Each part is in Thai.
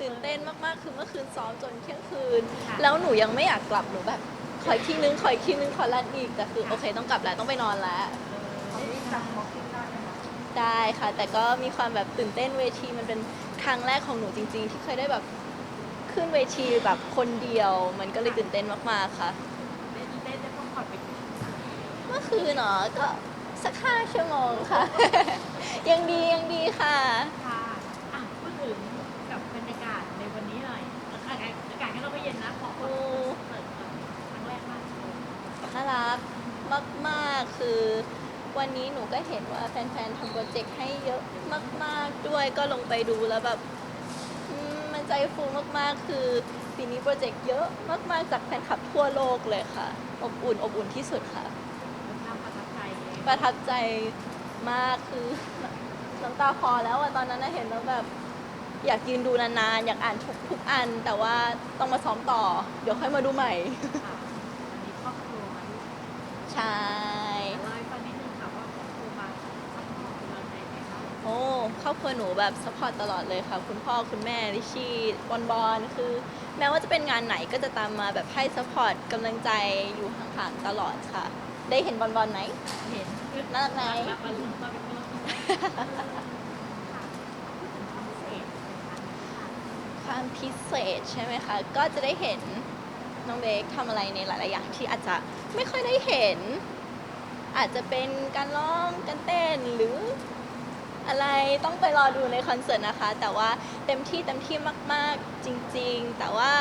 ตื่นเต้นมากๆ คือเมื่อคืนซ้อมจนเที่ยงคืน ค่ะ แล้วหนูยังไม่อยากกลับหนูแบบขออีกทีนึงขออีกทีนึงขอรันอีกแต่คือโอเคต้องกลับแล้วต้องไปนอนแล้ว เขาไม่จำม็อกกิ้งได้ไหมคะได้ค่ะ แต่ก็มีความแบบตื่นเต้นเวทีมันเป็นครั้งแรกของหนูจริง ๆ ที่เคยได้แบบขึ้นเวทีแบบคนเดียว มันก็เลยตื่นเต้นมากๆค่ะ ได้ได้ได้พักผ่อนไปกี่ชั่วโมงเมื่อคืนเนาะก็สักห้าชั่วโมงค่ะ ยังดียังดีค่ะค่ะอะพูดถึงกับบรรยากาศในวันนี้หน่อยอากาศอากาศก็เราก็เย็นนะพอพอเปิดก่อนครั้งแรกมาก น่ารักมากๆ คือ วันนี้หนูก็เห็นว่าแฟนๆทำโปรเจกต์ให้เยอะมาก ๆ ด้วยก็ลงไปดูแล้วแบบอืมมันใจฟูมากๆ คือปีนี้โปรเจกต์เยอะมากๆ จากแฟนคลับทั่วโลกเลยค่ะ อบอุ่นอบอุ่นที่สุดค่ะ ความประทับใจประทับใจมากคือน้ำตาคลอแล้วอะตอนนั้นน่ะเห็นแล้วแบบ อยากยืนดูนานๆ อยากอ่านทุกทุกอัน แต่ว่าต้องมาซ้อมต่อ เดี๋ยวค่อยมาดูใหม่ค่ะวันนี้ครอบครัวมาด้วยใช่ อ้ครอบครัวหนูแบบสปอร์ตตลอดเลยค่ะ คุณพ่อคุณแม่ลิชี่บอลบอลคือ แม้ว่าจะเป็นงานไหนก็จะตามมาแบบให้สปอร์ตกำลังใจอยู่ห่างๆตลอดค่ะ ได้เห็นบอลบอลไหมเห็นน่ารักไหมความพิเศษนะคะความพิเศษใช่ไหมคะ ก็จะได้เห็นน้องเบคทำอะไรในหลายๆอย่างที่อาจจะไม่ค่อยได้เห็น อาจจะเป็นการร้องการเต้นหรือ อะไรต้องไปรอดูในคอนเสิร์ตนะคะ แต่ว่าเต็มที่เต็มที่มาก ๆ จริง ๆ แต่ว่า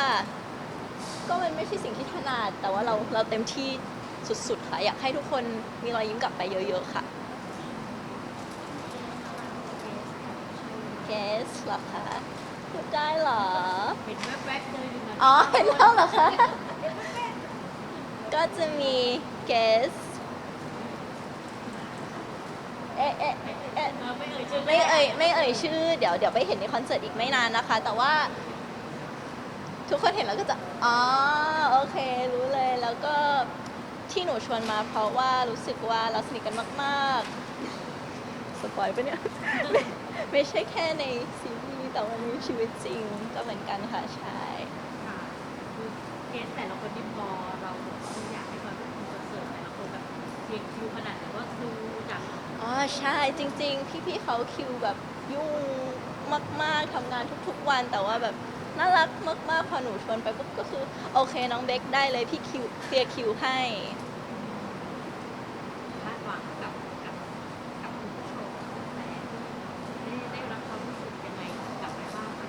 ก็มันไม่ใช่สิ่งที่ถนัดแต่ว่าเราเราเต็มที่สุด ๆ ค่ะ อยากให้ทุกคนมีรอยยิ้มกลับไปเยอะ ๆ ค่ะ Guess เหรอคะพูดได้เหรอเป็นแวบๆเลยนะอ๋อเห็นแล้วเหรอคะ ก็จะมี guess เอ๊ะเอ๊ะเอ๊ะเออไม่เอ่ยชื่อไม่เอ่ยไม่เอ่ยชื่อ เดี๋ยวเดี๋ยวไปเห็นในคอนเสิร์ตอีกไม่นานนะคะ แต่ว่า ทุกคนเห็นแล้วก็จะอ๋อโอเค รู้เลยแล้วก็ที่หนูชวนมาเพราะว่ารู้สึกว่าเราสนิทกันมากๆสปอยปะเนี่ยไม่ไม่ใช่แค่ในซีรีส์แต่ว่าในชีวิตจริงก็เหมือนกันค่ะใช่ค่ะคือเคสแต่ละคนที่พอเราอาเราอยากให้เขาเป็นคอนเสิร์ตแต่ละคนแบบเรียงคิวขนาดไหนว่าดูจาก อ๋อใช่จริง ๆ พี่ๆเขาคิวแบบยุ่งมาก ๆทำงานทุกๆ วันแต่ว่าแบบน่ารักมากๆพอหนูชวนไปปุ๊บก็คือโอเคน้องเบคได้เลยพี่คิวเคลียร์คิวให้ คาดหวังกับกับกับคุณผู้ชมแต่ได้ได้รับความรู้สึกยังไงกลับไปบ้างคะ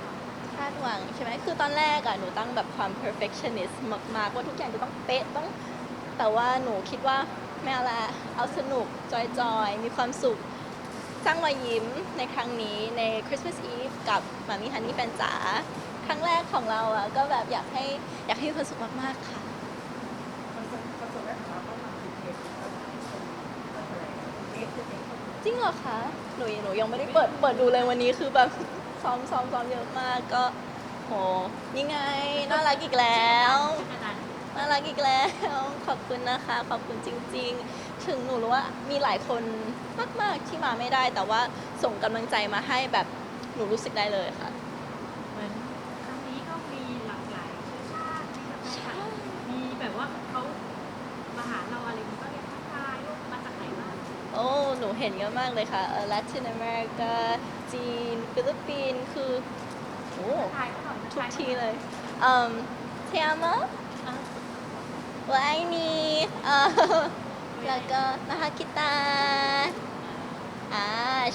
คาดหวังใช่ไหมคือตอนแรกอะหนูตั้งแบบความ perfectionist มากๆ ว่าทุกอย่างจะต้องเป๊ะต้อง แต่ว่าหนูคิดว่า ไม่เอาละเอาสนุก จอยๆ มีความสุข สร้างรอยยิ้มในครั้งนี้ใน Christmas Eve กับมามีฮันนี่แฟนจ๋าครั้งแรกของเราอะก็แบบอยากให้อยากให้มีความสุขมากๆค่ะ จริงเหรอคะหนูหนูยังไม่ได้เปิดเปิดดูเลยวันนี้คือแบบ ซ้อมซ้อมซ้อมเยอะมากก็ โหนี่ไงน่ารักอีกแล้ว ขนาดน่ารักอีกแล้ว ขอบคุณนะคะ ขอบคุณจริง ๆ ถึงหนูรู้ว่ามีหลายคนมาก ๆ ที่มาไม่ได้ แต่ว่าส่งกำลังใจมาให้แบบหนูรู้สึกได้เลยค่ะ เหมือนครั้งนี้ก็มีหลากหลายเชื้อชาติมีแบบว่ามีแบบว่าเขามาหาเราอะไรอย่างนี้บ้างไหมทักทายว่ามาจากไหนบ้างโอ้ หนูเห็นเยอะมากเลยค่ะเออลาตินอเมริกา จีน ฟิลิปปินส์ คือ โอ้ ทักทายเขาหน่อยทุกทีเลยอืมเทียมะอะ วายนี่เอ่อแล้วก็นะคะกิตาร์อ่า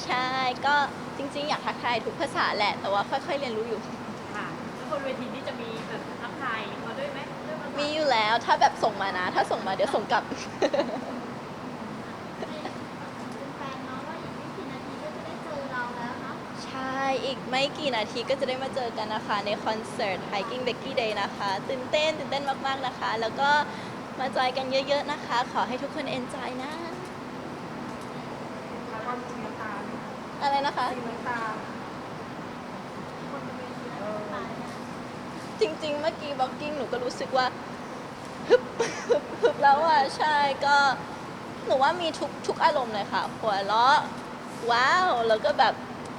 ใช่ก็จริง ๆ อยากทักทายทุกภาษาแหละ แต่ว่าค่อย ๆ เรียนรู้อยู่ ค่ะแล้วบนเวทีนี้จะมีแบบทักทายมาด้วยไหมด้วยภาษามีอยู่แล้วถ้าแบบส่งมานะ ถ้าส่งมาเดี๋ยวส่งกลับ เป็นแฟนเนาะว่าอีกไม่กี่นาทีก็จะได้เจอเราแล้วเนาะ ใช่ อีกไม่กี่นาทีก็จะได้มาเจอกันนะคะ ในคอนเสิร์ต Hiking Becky Day นะคะ ตื่นเต้น ตื่นเต้นมากๆนะคะ แล้วก็มาจอยกันเยอะๆนะคะ ขอให้ทุกคน enjoy นะคาดว่าซีน้ำตาไหมคะอะไรนะคะซีน้ำตาคนบนเวทีแล้วก็ตายเนี่ยจริงๆ เมื่อกี้บล็อกกิ้งหนูก็รู้สึกว่าฮึบฮึบฮึบแล้วอะ ใช่ก็หนูว่ามีทุกทุกอารมณ์เลยค่ะ หัวเราะว้าว แล้วก็แบบ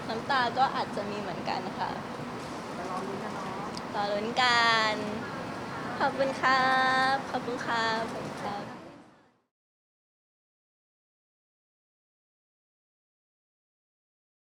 น้ำตาก็อาจจะมีเหมือนกันค่ะเดี๋รอลุ้นกัเนาะ รอลุ้นกัน ขอบคุณครับ ขอบคุณครับขอบคุณครับ